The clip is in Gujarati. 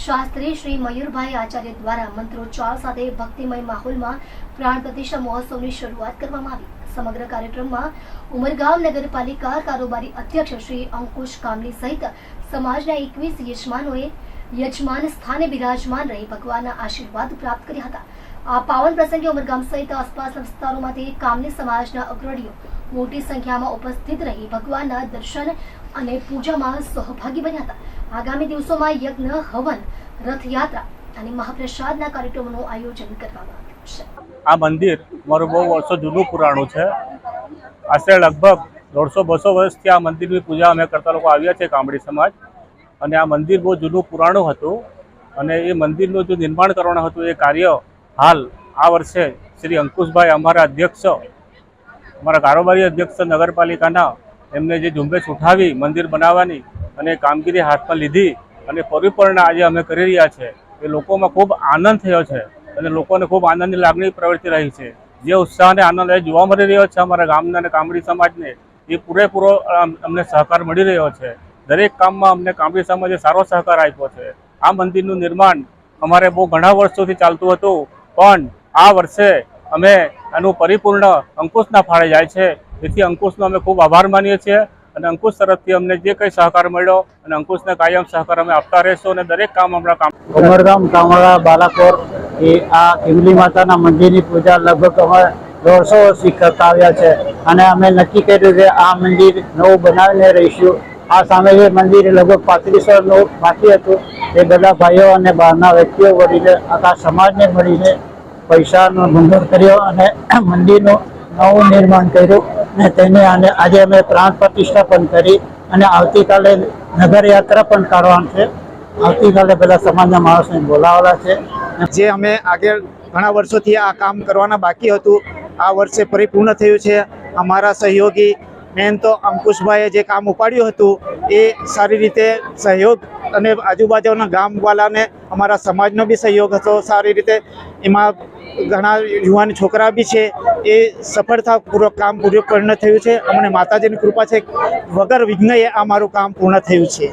શાસ્ત્રી શ્રી મયુરભાઈ આચાર્ય દ્વારા મંત્રોચ્ચાર સાથે ભક્તિમય માહોલમાં પ્રાણ પ્રતિષ્ઠા મહોત્સવની શરૂઆત કરવામાં આવી. સમગ્ર કાર્યક્રમમાં ઉમરગામ નગરપાલિકા કારોબારી અધ્યક્ષ શ્રી અંકુશ કામલી સહિત સમાજના એકવીસ યજમાનોએ યજમાન સ્થાને બિરાજમાન રહી ભગવાનના આશીર્વાદ પ્રાપ્ત કર્યા હતા. આ પાવન પ્રસંગે ઉમરગામ સહિત આસપાસના વિસ્તારોમાંથી કામની સમાજના અગ્રણીઓ મોટી સંખ્યામાં ઉપસ્થિત રહી ભગવાનના દર્શન અને પૂજામાં સહભાગી બન્યા હતા. આગામી દિવસોમાં યજ્ઞ, હવન, રથયાત્રા અને મહાપ્રસાદના કાર્યક્રમોનું આયોજન કરવામાં આવ્યું છે. આ મંદિર મારું બહુ વર્ષો જૂનું પુરાણું છે. આશરે લગભગ દોઢસો બસો વર્ષથી આ મંદિરની પૂજા અમે કરતા લોકો આવ્યા છે કામડી સમાજ. અને આ મંદિર બહુ જૂનું પુરાણું હતું અને એ મંદિરનું જે નિર્માણ કરવાનું હતું એ કાર્ય હાલ આ વર્ષે શ્રી અંકુશભાઈ અમારા અધ્યક્ષ, અમારા કારોબારી અધ્યક્ષ નગરપાલિકાના એમને જે ઝુંબેશ ઉઠાવી મંદિર બનાવવાની અને કામગીરી હાથમાં લીધી અને પરિપૂર્ણ આજે અમે કરી રહ્યા છે, એ લોકોમાં ખૂબ આનંદ થયો છે અને લોકોને ખૂબ આનંદની લાગણી પ્રવર્તી રહી છે. જે ઉત્સાહ અને આનંદ જોવા મળી રહ્યો છે અમારા ગામના અને કામડી સમાજને, એ પૂરેપૂરો અમને સહકાર મળી રહ્યો છે. દરેક કામમાં અમને કામડી સમાજે સારો સહકાર આપ્યો છે. આ મંદિરનું નિર્માણ અમારે બહુ ઘણા વર્ષોથી ચાલતું હતું. પણ આ વર્ષે અમે આનું પરિપૂર્ણ અંકુશના ફાળે જાય છે. જેથી અંકુશનો અમે ખૂબ આભાર માનીએ છીએ અને અંકુશ તરફથી અમને જે કંઈ સહકાર મળ્યો અને અંકુશને કાયમ સહકાર અમે આપતા રહેશું અને દરેક કામ હમણાં કામ ઉમરગામ કામળા બાલાકોર એ આ કિમલી માતાના મંદિરની પૂજા લગભગ અમે દોઢસો વર્ષથી કરતા આવ્યા છે. અને અમે નક્કી કર્યું કે આ મંદિર નવું બનાવીને રહીશું. આ સામે જે મંદિર લગભગ પાંત્રીસ વર્ષનું બાકી હતું. એ બધા ભાઈઓ અને બહારના વ્યક્તિઓ મળીને આખા સમાજને મળીને પૈસાનો ભંડોળ કર્યો અને મંદિરનું નવું નિર્માણ કર્યું અને તેને અને આજે અમે પ્રાણ પ્રતિષ્ઠા પણ કરી અને આવતીકાલે નગરયાત્રા પણ કાઢવાનું છે. આવતીકાલે બધા સમાજના માણસને બોલાવેલા છે. જે અમે આગળ ઘણા વર્ષોથી આ કામ કરવાના બાકી હતું, આ વર્ષે પરિપૂર્ણ થયું છે. અમારા સહયોગી મેન તો અંકુશભાઈએ જે કામ ઉપાડ્યું હતું, એ સારી રીતે સહયોગ અને આજુબાજુના ગામવાલાને અમારા સમાજનો બી સહયોગ હતો, સારી રીતે એમાં ઘણા યુવાન છોકરા બી છે, એ સફળતાપૂર્વક કામ પૂરું પૂર્ણ થયું છે. અમને માતાજીની કૃપા છે, વગર વિઘ્નએ આ મારું કામ પૂર્ણ થયું છે.